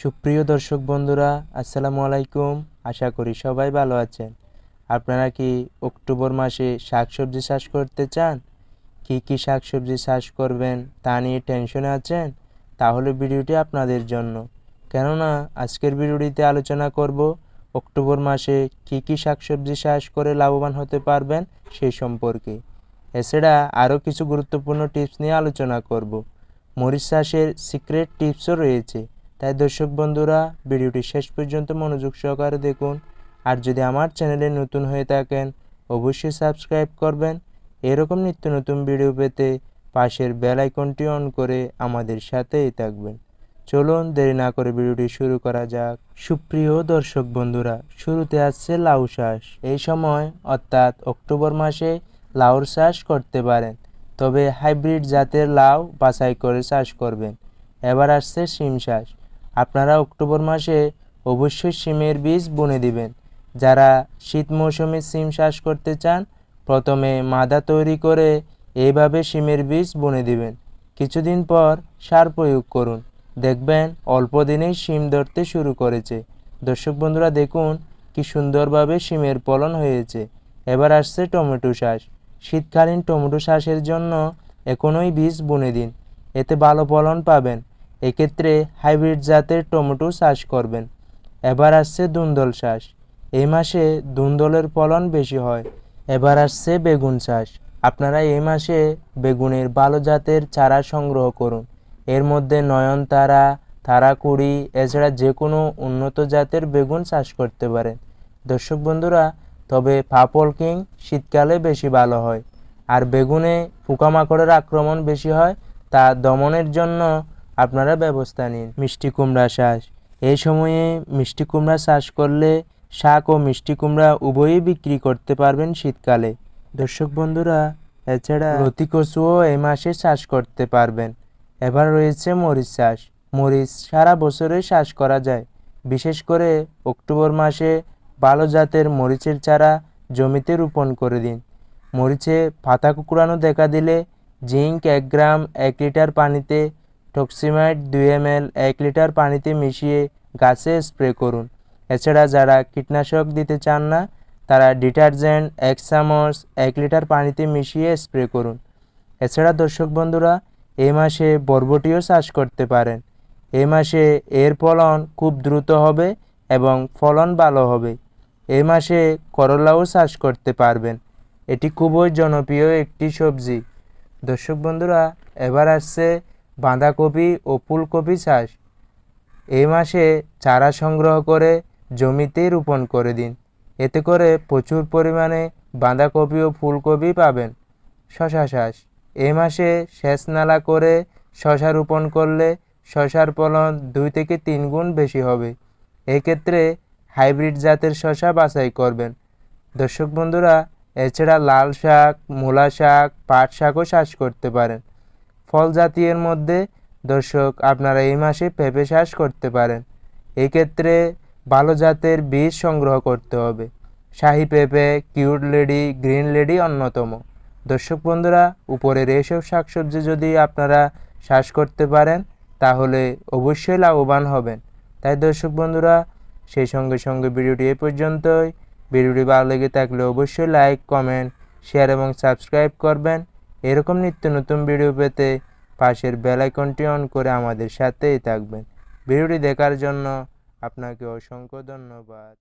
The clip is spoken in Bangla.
সুপ্রিয় দর্শক বন্ধুরা, আসসালামু আলাইকুম। আশা করি সবাই ভালো আছেন। আপনারা কি অক্টোবর মাসে শাকসবজি চাষ করতে চান? কি কি শাকসবজি চাষ করবেন তা নিয়ে টেনশনে আছেন? তাহলে ভিডিওটি আপনাদের জন্য। কেননা, আজকের ভিডিওটিতে আলোচনা করব অক্টোবর মাসে কি কি শাকসবজি চাষ করে লাভবান হতে পারবেন সেই সম্পর্কে। এছাড়া আরও কিছু গুরুত্বপূর্ণ টিপস নিয়ে আলোচনা করব। মরিচ চাষের সিক্রেট টিপসও রয়েছে। তাই দর্শক বন্ধুরা, ভিডিওটি শেষ পর্যন্ত মনোযোগ সহকারে দেখুন। আর যদি আমার চ্যানেলে নতুন হয়ে থাকেন, অবশ্যই সাবস্ক্রাইব করবেন। এরকম নিত্য নতুন ভিডিও পেতে পাশের বেল আইকনটি অন করে আমাদের সাথেই থাকবেন। চলুন, দেরি না করে ভিডিওটি শুরু করা যাক। সুপ্রিয় দর্শক বন্ধুরা, শুরুতে আসছে লাউ চাষ। এই সময়, অর্থাৎ অক্টোবর মাসে লাউর চাষ করতে পারেন। তবে হাইব্রিড জাতের লাউ বাছাই করে চাষ করবেন। এবার আসছে শিম চাষ। আপনারা অক্টোবর মাসে অবশ্যই সিমের বীজ বুনে দিবেন। যারা শীত মৌসুমে সিম চাষ করতে চান, প্রথমে মাদা তৈরি করে এইভাবে সিমের বীজ বুনে দিবেন। কিছুদিন পর সার প্রয়োগ করুন। দেখবেন অল্প দিনেই শিম ধরতে শুরু করেছে। দর্শক বন্ধুরা, দেখুন কি সুন্দরভাবে শিমের ফলন হয়েছে। এবার আসছে টমেটো চাষ। শীতকালীন টমেটো চাষের জন্য এখনই বীজ বুনে দিন। এতে ভালো ফলন পাবেন। এক্ষেত্রে হাইব্রিড জাতের টমেটো চাষ করবেন। এবার আসছে দুন্দল চাষ। এই মাসে দুন্দলের ফলন বেশি হয়। এবার আসছে বেগুন চাষ। আপনারা এই মাসে বেগুনের ভালো জাতের চারা সংগ্রহ করুন। এর মধ্যে নয়নতারা, তারাকুড়ি, এছাড়া যে কোনো উন্নত জাতের বেগুন চাষ করতে পারেন। দর্শক বন্ধুরা, তবে পাপল কিং শীতকালে বেশি ভালো হয়। আর বেগুনে পোকামাকড়ের আক্রমণ বেশি হয়, তা দমনের জন্য আপনারা ব্যবস্থা নিন। মিষ্টি কুমড়া চাষ। এই সময়ে মিষ্টি কুমড়া চাষ করলে শাক ও মিষ্টি কুমড়া উভয়ই বিক্রি করতে পারবেন শীতকালে। দর্শক বন্ধুরা, এছাড়া লতি কচুও এই মাসে চাষ করতে পারবেন। এবার রয়েছে মরিচ চাষ। মরিচ সারা বছরে চাষ করা যায়। বিশেষ করে অক্টোবর মাসে ভালো জাতের মরিচের চারা জমিতে রোপণ করে দিন। মরিচে পাতা কুকুরানো দেখা দিলে জিঙ্ক এক গ্রাম এক লিটার পানিতে টক্সিমাইড দুই এম এক লিটার পানিতে মিশিয়ে গাছে স্প্রে করুন। এছাড়া যারা কীটনাশক দিতে চান না, তারা ডিটারজেন্ট এক চামচ এক লিটার পানিতে মিশিয়ে স্প্রে করুন। এছাড়া দর্শক বন্ধুরা এই মাসে বরবটিও চাষ করতে পারেন। এ মাসে এর ফলন খুব দ্রুত হবে এবং ফলন ভালো হবে। এ মাসে করলাও চাষ করতে পারবেন। এটি খুবই জনপ্রিয় একটি সবজি। দর্শক বন্ধুরা, এবার আসছে বাঁধাকপি ও ফুলকপি চাষ। এই মাসে চারা সংগ্রহ করে জমিতে রোপণ করে দিন। এতে করে প্রচুর পরিমাণে বাঁধাকপি ও ফুলকপি পাবেন। শশা চাষ। এই মাসে সেচ নালা করে শশা রোপণ করলে শশার ফলন দুই থেকে তিন গুণ বেশি হবে। এক্ষেত্রে হাইব্রিড জাতের শশা বাছাই করবেন। দর্শক বন্ধুরা, এছাড়া লাল শাক, মূলা শাক, পাট শাকও চাষ করতে পারেন। ফল জাতীয়ের মধ্যে। দর্শক, আপনারা এই মাসে পেঁপে চাষ করতে পারেন। এক্ষেত্রে ভালো জাতের বীজ সংগ্রহ করতে হবে। শাহি পেঁপে, কিউট লেডি, গ্রিন লেডি অন্যতম। দর্শক বন্ধুরা, উপরের এইসব শাকসবজি যদি আপনারা চাষ করতে পারেন, তাহলে অবশ্যই লাভবান হবেন। তাই দর্শক বন্ধুরা, সেই সঙ্গে সঙ্গে ভিডিওটি এ পর্যন্তই। ভিডিওটি ভালো লেগে থাকলে অবশ্যই লাইক, কমেন্ট, শেয়ার এবং সাবস্ক্রাইব করবেন। এরকম নিত্য নতুন ভিডিও পেতে পাশের বেলাইকনটি অন করে আমাদের সাথেই থাকবেন। ভিডিওটি দেখার জন্য আপনাকে অসংখ্য ধন্যবাদ।